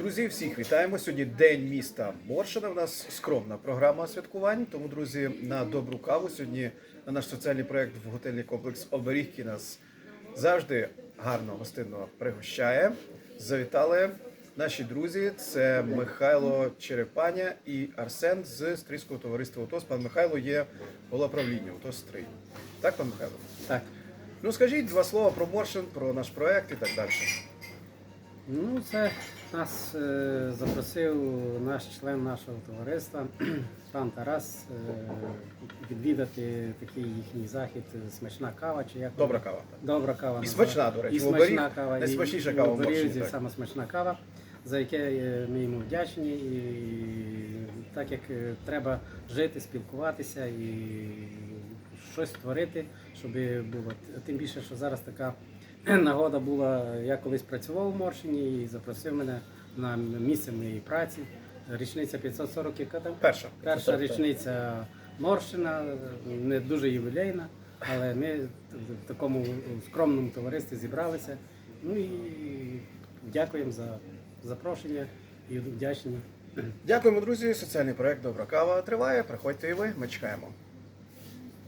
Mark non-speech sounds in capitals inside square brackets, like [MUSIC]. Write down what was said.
Друзі, всіх вітаємо. Сьогодні день міста Боршина. У нас скромна програма святкувань. Тому, друзі, на добру каву сьогодні на наш соціальний проект в готельний комплекс Оберігки нас завжди гарно гостинно пригощає. Завітали наші друзі. Це Михайло Черепаня і Арсен з Стрийського товариства УТОС. Пан Михайло є голова правління УТОС Стрий. Так, пан Михайло? Так. Ну скажіть два слова про Боршин, про наш проект і так далі. Ну, це нас е, запросив наш член нашого товариства, [CLEARS THROAT] пан Тарас, е, відвідати такий їхній захід смачна кава чи як Добра кава. Добра кава. І смачна, до речі, І смачна кава. і- найсмачніша кава в так. саме смачна кава, за яке е, ми йому вдячні. І так як е, треба жити, спілкуватися і щось творити, щоб було. Тим більше, що зараз така [CLEARS THROAT] нагода була. Я колись працював у Моршині і запросив мене на місце моєї праці. Річниця 540 яка там? Перша. Перша річниця Морщина, не дуже ювілейна, але ми в такому скромному товаристві зібралися. Ну і дякуємо за запрошення і вдячні. Дякуємо, друзі. Соціальний проект Добра кава триває. Приходьте і ви. Ми чекаємо.